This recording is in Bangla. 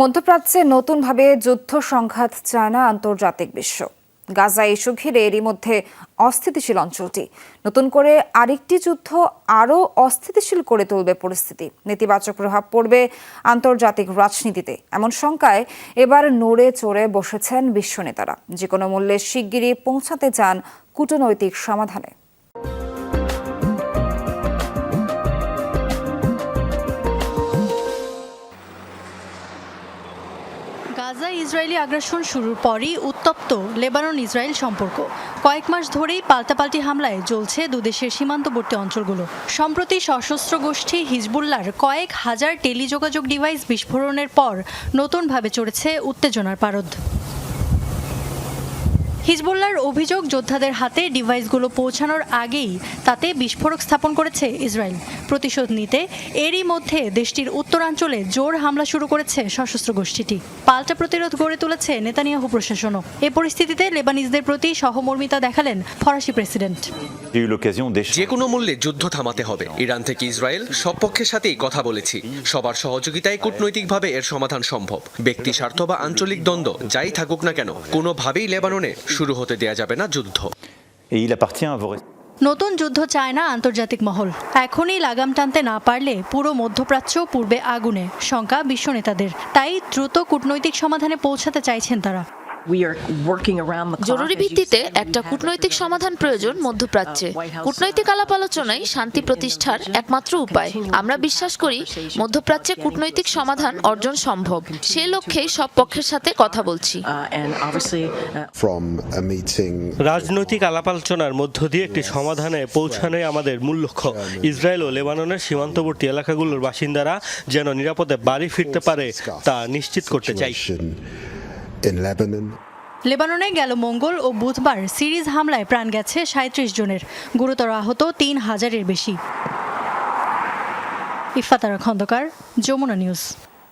মধ্যপ্রাচ্যে নতুনভাবে যুদ্ধ সংঘাত চায় না আন্তর্জাতিক বিশ্ব। গাজা ইস্যু ঘিরে এরই মধ্যে অস্থিতিশীল অঞ্চলটি। নতুন করে আরেকটি যুদ্ধ আরও অস্থিতিশীল করে তুলবে পরিস্থিতি। নেতিবাচক প্রভাব পড়বে আন্তর্জাতিক রাজনীতিতে। এমন শঙ্কায় এবার নড়ে চড়ে বসেছেন বিশ্ব নেতারা। যে কোনো মূল্যে শিগগিরই পৌঁছাতে চান কূটনৈতিক সমাধানে। গাজা ইসরায়েলি আগ্রাসন শুরুর পরই উত্তপ্ত লেবানন ইসরায়েল সম্পর্ক। কয়েক মাস ধরেই পাল্টাপাল্টি হামলায় জ্বলছে দুদেশের সীমান্তবর্তী অঞ্চলগুলো। সম্প্রতি সশস্ত্র গোষ্ঠী হিজবুল্লার কয়েক হাজার টেলিযোগাযোগ ডিভাইস বিস্ফোরণের পর নতুনভাবে চড়েছে উত্তেজনার পারদ। হিজবুল্লার অভিযোগ যোদ্ধাদের হাতে ডিভাইসগুলো পৌঁছানোর আগেই তাতে বিস্ফোরক স্থাপন করেছে ইসরায়েল। প্রতিশোধ নিতে এরই মধ্যে দেশটির উত্তরাঞ্চলে জোর হামলা শুরু করেছে সশস্ত্র গোষ্ঠীটি। পাল্টা প্রতিরোধ গড়ে তুলেছে নেতানিয়াহু প্রশাসনও। এ পরিস্থিতিতে লেবানিজদের প্রতি সহমর্মিতা দেখালেন ফরাসি প্রেসিডেন্ট। যে কোনো মূল্যে যুদ্ধ থামাতে হবে। ইরান থেকে ইসরায়েল সব পক্ষের সাথেই কথা বলেছি। সবার সহযোগিতায় কূটনৈতিকভাবে এর সমাধান সম্ভব। ব্যক্তি স্বার্থ বা আঞ্চলিক দ্বন্দ্ব যাই থাকুক না কেন কোনোভাবেই লেবাননে শুরু হতে দেয়া যাবে না যুদ্ধ। নতুন যুদ্ধ চায় না আন্তর্জাতিক মহল। এখনই লাগাম টানতে না পারলে পুরো মধ্যপ্রাচ্য পূর্বে আগুনে শঙ্কা বিশ্ব নেতাদের। তাই দ্রুত কূটনৈতিক সমাধানে পৌঁছাতে চাইছেন তারা। জরুরি ভিত্তিতে একটা কূটনৈতিক সমাধান প্রয়োজন মধ্যপ্রাচ্যে। কূটনৈতিক আলাপ আলোচনাই শান্তি প্রতিষ্ঠার একমাত্র উপায়। আমরা বিশ্বাস করি মধ্যপ্রাচ্যে কূটনৈতিক সমাধান অর্জন সম্ভব। সে লক্ষ্যেই সব পক্ষের সাথে কথা বলছি। Meeting রাজনৈতিক আলাপ আলোচনার মধ্য দিয়ে একটি সমাধানে পৌঁছানোই আমাদের মূল লক্ষ্য। ইসরায়েল ও লেবাননের সীমান্তবর্তী এলাকাগুলোর বাসিন্দারা যেন নিরাপদে বাড়ি ফিরতে পারে তা নিশ্চিত করতে চাই। In Lebanon. লেবাননে গেল মঙ্গল ও বুধবার সিরিজ হামলায় প্রাণ গেছে সাঁত্রিশ জনের। গুরুতর আহত তিন হাজারের বেশি। ইফাতারা খন্দকার, যমুনা নিউজ।